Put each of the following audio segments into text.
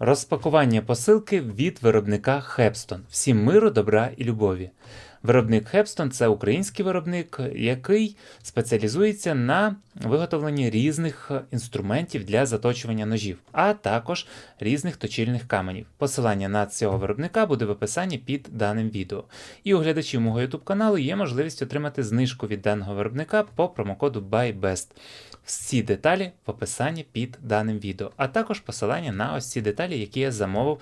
Розпакування посилки від виробника Хепстон. Всім миру, добра і любові. Виробник Хепстон це український виробник, який спеціалізується на виготовленні різних інструментів для заточування ножів, а також різних точильних каменів. Посилання на цього виробника буде в описанні під даним відео. І у глядачів мого YouTube каналу є можливість отримати знижку від даного виробника по промокоду BuyBest. Всі деталі в описанні під даним відео, а також посилання на ось ці деталі, які я замовив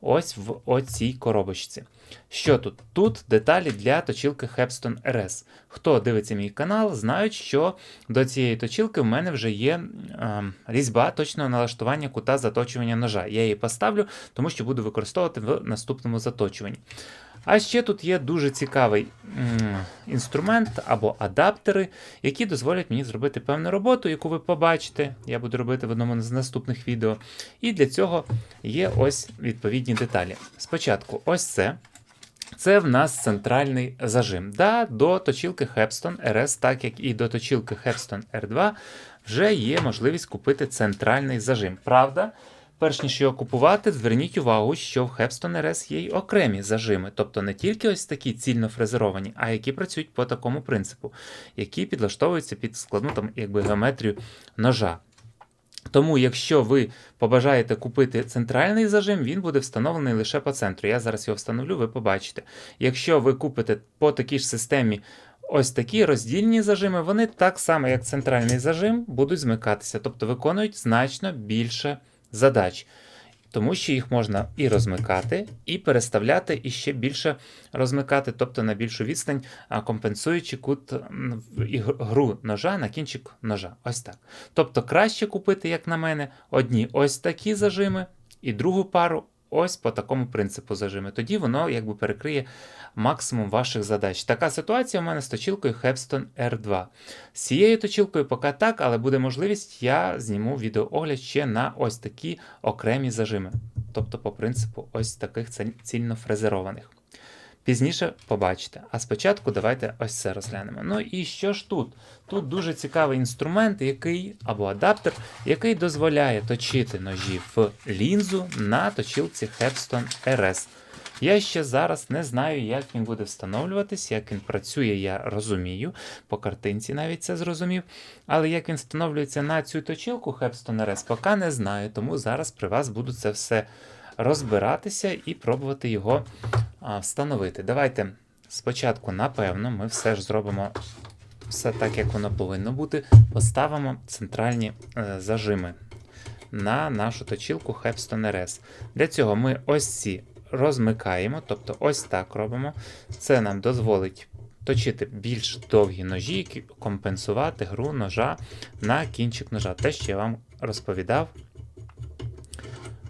ось в оцій коробочці. Що тут? Тут деталі для точилки Hepston RS. Хто дивиться мій канал, знають, що до цієї точилки в мене вже є е, різьба точного налаштування кута заточування ножа. Я її поставлю, тому що буду використовувати в наступному заточуванні. А ще тут є дуже цікавий інструмент або адаптери, які дозволять мені зробити певну роботу, яку ви побачите. Я буду робити в одному з наступних відео. І для цього є ось відповідні деталі. Спочатку, ось це. Це в нас центральний зажим. Да, До точилки Hepston RS, так як і до точилки Hepston R2, вже є можливість купити центральний зажим. Правда, перш ніж його купувати, зверніть увагу, що в Hepston RS є й окремі зажими, тобто не тільки ось такі цільно фрезеровані, а які працюють по такому принципу, які підлаштовуються під складну там, якби, геометрію ножа. Тому, якщо ви побажаєте купити центральний зажим, він буде встановлений лише по центру. Я зараз його встановлю, ви побачите. Якщо ви купите по такій ж системі ось такі роздільні зажими, вони так само, як центральний зажим, будуть змикатися, тобто виконують значно більше задач. Тому що їх можна і розмикати, і переставляти, і ще більше розмикати, тобто на більшу відстань, компенсуючи кут гру ножа на кінчик ножа. Ось так. Тобто краще купити, як на мене, одні ось такі зажими, і другу пару ось по такому принципу зажими. Тоді воно якби перекриє максимум ваших задач. Така ситуація у мене з точілкою Hepston R2. З цією точілкою поки так, але буде можливість, я зніму відеоогляд ще на ось такі окремі зажими. Тобто, по принципу, ось таких цільно фрезерованих. Пізніше побачите. А спочатку давайте ось це розглянемо. Ну і що ж тут? Тут дуже цікавий інструмент, який або адаптер, який дозволяє точити ножі в лінзу на точилці Hepston RS. Я ще зараз не знаю, як він буде встановлюватись, як він працює, я розумію. По картинці навіть це зрозумів. Але як він встановлюється на цю точилку Hepston RS, поки не знаю. Тому зараз при вас буду це все розбиратися і пробувати його встановити. Давайте спочатку, напевно, ми все ж зробимо все так, як воно повинно бути. Поставимо центральні е, зажими на нашу точилку Hepston RS. Для цього ми ось ці розмикаємо, тобто ось так робимо. Це нам дозволить точити більш довгі ножі, які компенсувати гру ножа на кінчик ножа. Те, що я вам розповідав.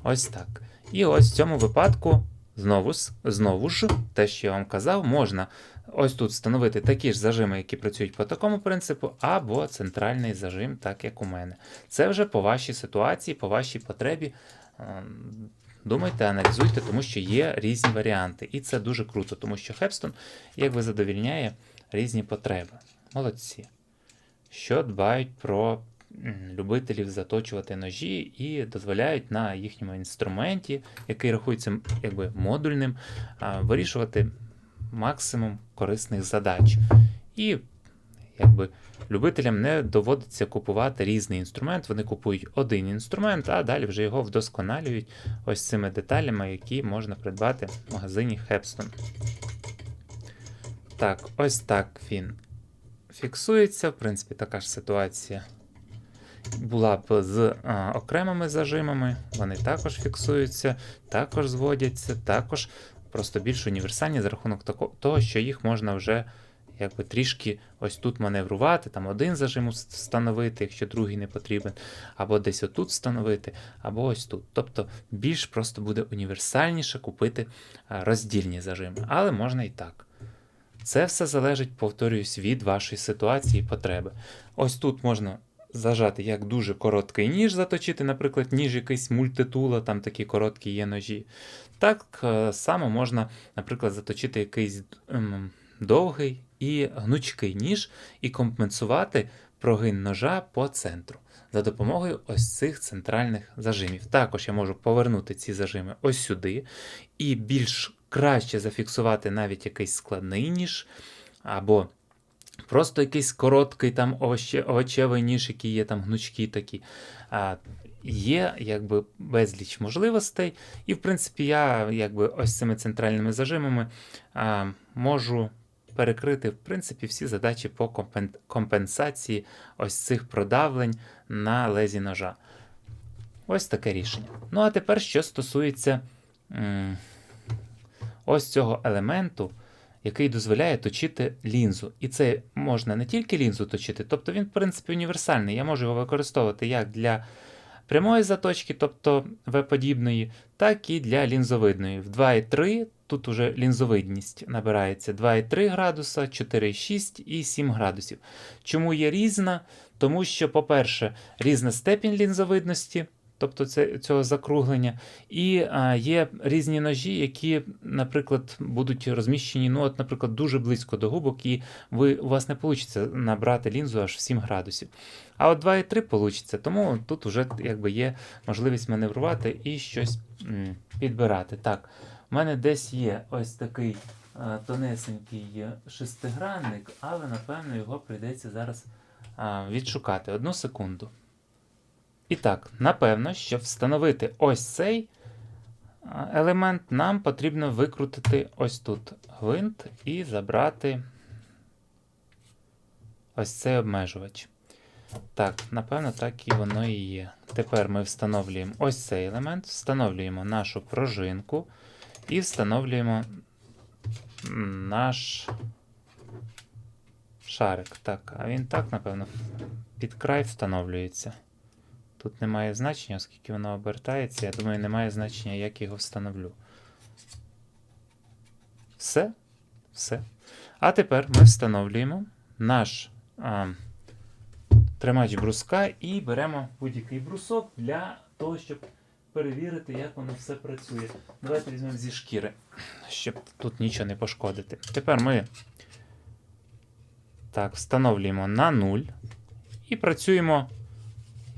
Ось так. І ось в цьому випадку знову, ж- знову ж, те, що я вам казав, можна ось тут встановити такі ж зажими, які працюють по такому принципу, або центральний зажим, так як у мене. Це вже по вашій ситуації, по вашій потребі. Ем, Думайте, аналізуйте, тому що є різні варіанти. І це дуже круто, тому що Хепстон якби задовільняє різні потреби. Молодці. Що дбають про любителів заточувати ножі і дозволяють на їхньому інструменті, який рахується якби модульним, вирішувати максимум корисних задач. І якби любителям не доводиться купувати різний інструмент. Вони купують один інструмент, а далі вже його вдосконалюють ось цими деталями, які можна придбати в магазині Hepston. Так, ось так він фіксується. В принципі, така ж ситуація була б з а, окремими зажимами. Вони також фіксуються, також зводяться, також просто більш універсальні за рахунок того, що їх можна вже якби трішки ось тут маневрувати, там один зажим встановити, якщо другий не потрібен, або десь отут встановити, або ось тут. Тобто більш просто буде універсальніше купити роздільні зажими, але можна і так. Це все залежить, повторююсь, від вашої ситуації і потреби. Ось тут можна зажати як дуже короткий ніж заточити, наприклад, ніж якийсь мультитула, там такі короткі є ножі. Так е, само можна, наприклад, заточити якийсь ем, довгий і гнучкий ніж і компенсувати прогин ножа по центру. за допомогою ось цих центральних зажимів. Також я можу повернути ці зажими ось сюди і більш краще зафіксувати навіть якийсь складний ніж, або просто якийсь короткий там овоще, овочевий ніж, який є там гнучкі такі. А, Є якби безліч можливостей, і в принципі я якби ось цими центральними зажимами а, можу перекрити в принципі всі задачі по компен- компенсації ось цих продавлень на лезі ножа. Ось таке рішення. Ну а тепер, що стосується м, ось цього елементу, який дозволяє точити лінзу. І це можна не тільки лінзу точити, тобто він, в принципі, універсальний. Я можу його використовувати як для прямої заточки, тобто V-подібної, так і для лінзовидної. В 2,3 тут уже лінзовидність набирається 2,3 градуса, 4,6 і 7 градусів. Чому є різна? Тому що, по-перше, різна степінь лінзовидності, тобто це, цього закруглення, і а, є різні ножі, які, наприклад, будуть розміщені, ну, от, наприклад, дуже близько до губок, і ви, у вас не вийде набрати лінзу аж в 7 градусів. А от 2,3 вийде, тому тут вже якби, є можливість маневрувати і щось м, підбирати. Так, у мене десь є ось такий тонесенький шестигранник, але напевно його прийдеться зараз відшукати. Одну секунду. І так, напевно, щоб встановити ось цей елемент, нам потрібно викрутити ось тут гвинт і забрати ось цей обмежувач. Так, напевно, так і воно і є. Тепер ми встановлюємо ось цей елемент, встановлюємо нашу пружинку і встановлюємо наш шарик. Так, а він так, напевно, під край встановлюється. Тут немає значення, оскільки воно обертається. Я думаю, немає значення, як його встановлю. Все. Все. А тепер ми встановлюємо наш а, тримач бруска і беремо будь-який брусок для того, щоб перевірити, як воно все працює. Давайте візьмемо зі шкіри, щоб тут нічого не пошкодити. Тепер ми так, встановлюємо на 0 і працюємо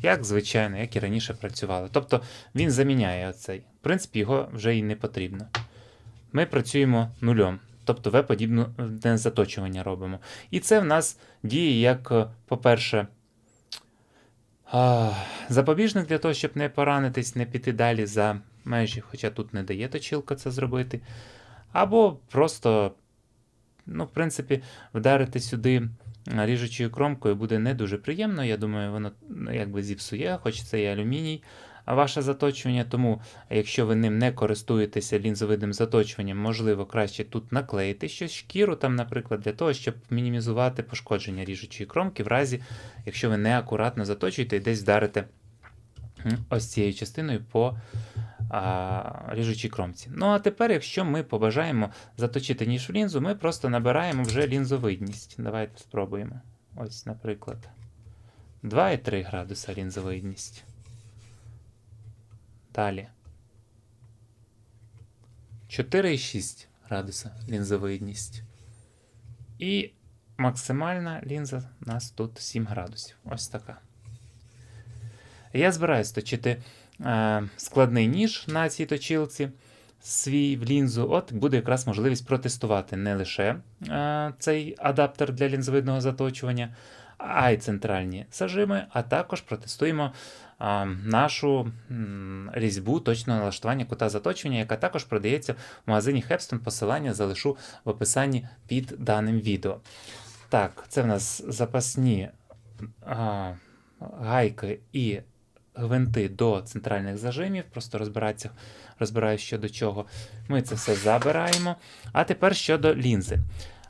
як звичайно, як і раніше працювали. Тобто він заміняє оцей. В принципі, його вже і не потрібно. Ми працюємо нульом, тобто V-подібне заточування робимо. І це в нас діє як, е, по-перше, запобіжник для того, щоб не поранитись, не піти далі за межі, хоча тут не дає точилка це зробити. Або просто, ну, в принципі, вдарити сюди ріжучою кромкою буде не дуже приємно. Я думаю, воно ну, якби зіпсує, хоч це і алюміній. А ваше заточування, тому якщо ви ним не користуєтеся лінзовидним заточуванням, можливо, краще тут наклеїти щось шкіру, там, наприклад, для того, щоб мінімізувати пошкодження ріжучої кромки, в разі, якщо ви неакуратно заточуєте і десь вдарите ось цією частиною по а, ріжучій кромці. Ну а тепер, якщо ми побажаємо заточити ніж в лінзу, ми просто набираємо вже лінзовидність. Давайте спробуємо. Ось, наприклад, 2,3 градуса лінзовидність. Далі. 4,6 градуса лінзовидність. І максимальна лінза у нас тут 7 градусів. Ось така. Я збираюсь точити складний ніж на цій точилці свій в лінзу. От буде якраз можливість протестувати не лише е, цей адаптер для лінзовидного заточування, а й центральні зажими, а також протестуємо нашу різьбу точного налаштування кута заточення, яка також продається в магазині Hepston. Посилання залишу в описанні під даним відео. Так, це в нас запасні а, гайки і гвинти до центральних зажимів, просто розбираюся щодо чого. Ми це все забираємо. А тепер щодо лінзи.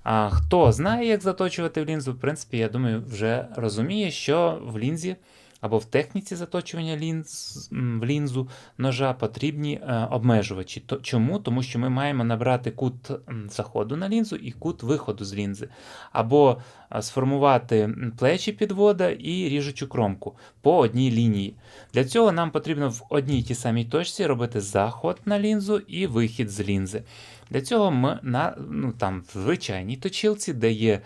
А хто знає, як заточувати в лінзу, в принципі, я думаю, вже розуміє, що в лінзі або в техніці заточування лінз, в лінзу ножа потрібні е, обмежувачі. Чому? Тому що ми маємо набрати кут заходу на лінзу і кут виходу з лінзи. Або е, сформувати плечі підвода і ріжучу кромку по одній лінії. Для цього нам потрібно в одній тій самій точці робити заход на лінзу і вихід з лінзи. Для цього ми на ну, там, в звичайній точилці, де є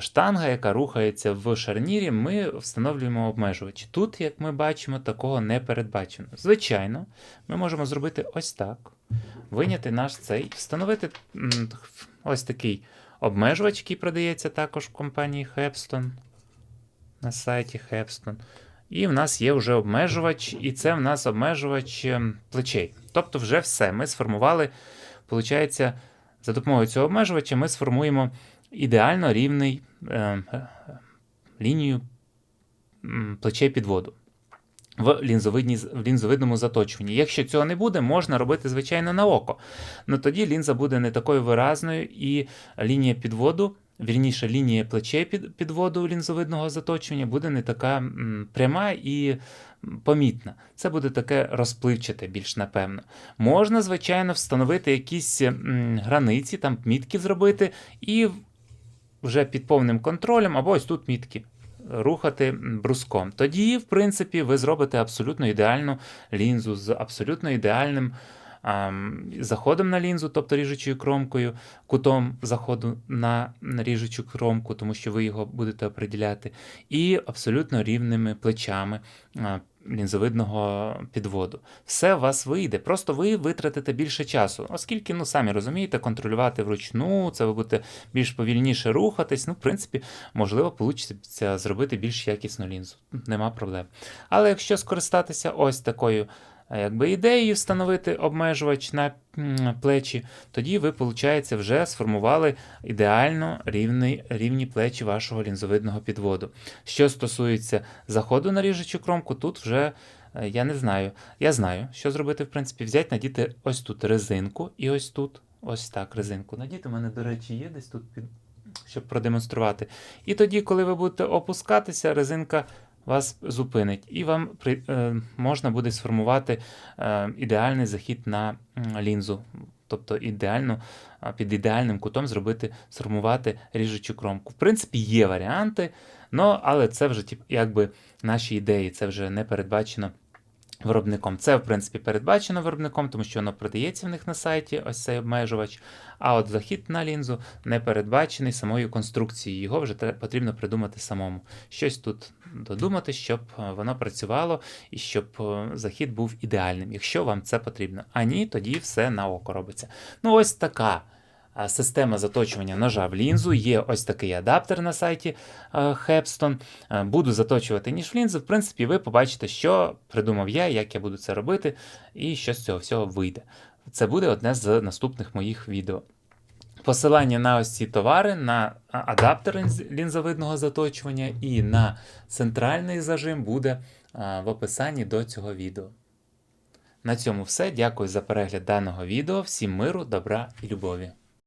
штанга, яка рухається в шарнірі, ми встановлюємо обмежувач. Тут, як ми бачимо, такого не передбачено. Звичайно, ми можемо зробити ось так. Виняти наш цей, встановити ось такий обмежувач, який продається також в компанії Hepston на сайті Hepston. І в нас є вже обмежувач, і це в нас обмежувач ем, плечей. Тобто, вже все. Ми сформували, виходить, за допомогою цього обмежувача ми сформуємо ідеально рівний е, лінію плече плечей підводу в, лінзовидному заточуванні. Якщо цього не буде, можна робити, звичайно, на око. Ну тоді лінза буде не такою виразною, і лінія підводу, вірніше, лінія плечей під, підводу лінзовидного заточування буде не така м, пряма і помітна. Це буде таке розпливчате, більш напевно. Можна, звичайно, встановити якісь м, границі, там мітки зробити, і вже під повним контролем, або ось тут мітки. Рухати бруском. Тоді, в принципі, ви зробите абсолютно ідеальну лінзу з абсолютно ідеальним заходом на лінзу, тобто ріжучою кромкою, кутом заходу на ріжучу кромку, тому що ви його будете определяти, і абсолютно рівними плечами а, лінзовидного підводу. Все у вас вийде, просто ви витратите більше часу, оскільки, ну самі розумієте, контролювати вручну, це ви будете більш повільніше рухатись. Ну, в принципі, можливо, вийде зробити більш якісну лінзу. Нема проблем. Але якщо скористатися ось такою е, якби ідеєю встановити обмежувач на плечі, тоді ви, виходить, вже сформували ідеально рівний, рівні плечі вашого лінзовидного підводу. Що стосується заходу на ріжучу кромку, тут вже е, я не знаю. Я знаю, що зробити, в принципі, взяти, надіти ось тут резинку і ось тут, ось так, резинку. Надіти, у мене, до речі, є десь тут, під... щоб продемонструвати. І тоді, коли ви будете опускатися, резинка вас зупинить, і вам при, е, можна буде сформувати е, ідеальний захід на лінзу. Тобто ідеально, під ідеальним кутом зробити, сформувати ріжучу кромку. В принципі, є варіанти, но, але це вже якби наші ідеї, це вже не передбачено виробником. Це, в принципі, передбачено виробником, тому що воно продається в них на сайті, ось цей обмежувач. А от захід на лінзу не передбачений самою конструкцією. Його вже потрібно придумати самому. Щось тут додумати, щоб е, воно працювало і щоб е, захід був ідеальним, якщо вам це потрібно. А ні, тоді все на око робиться. Ну, ось така. Система заточування ножа в лінзу, є ось такий адаптер на сайті е, Hepston. Е, Буду заточувати ніж в лінзу. В принципі, ви побачите, що придумав я, як я буду це робити, і що з цього всього вийде. Це буде одне з наступних моїх відео. Посилання на ось ці товари, на адаптер лінзовидного заточування і на центральний зажим буде в описанні до цього відео. На цьому все. Дякую за перегляд даного відео. Всім миру, добра і любові.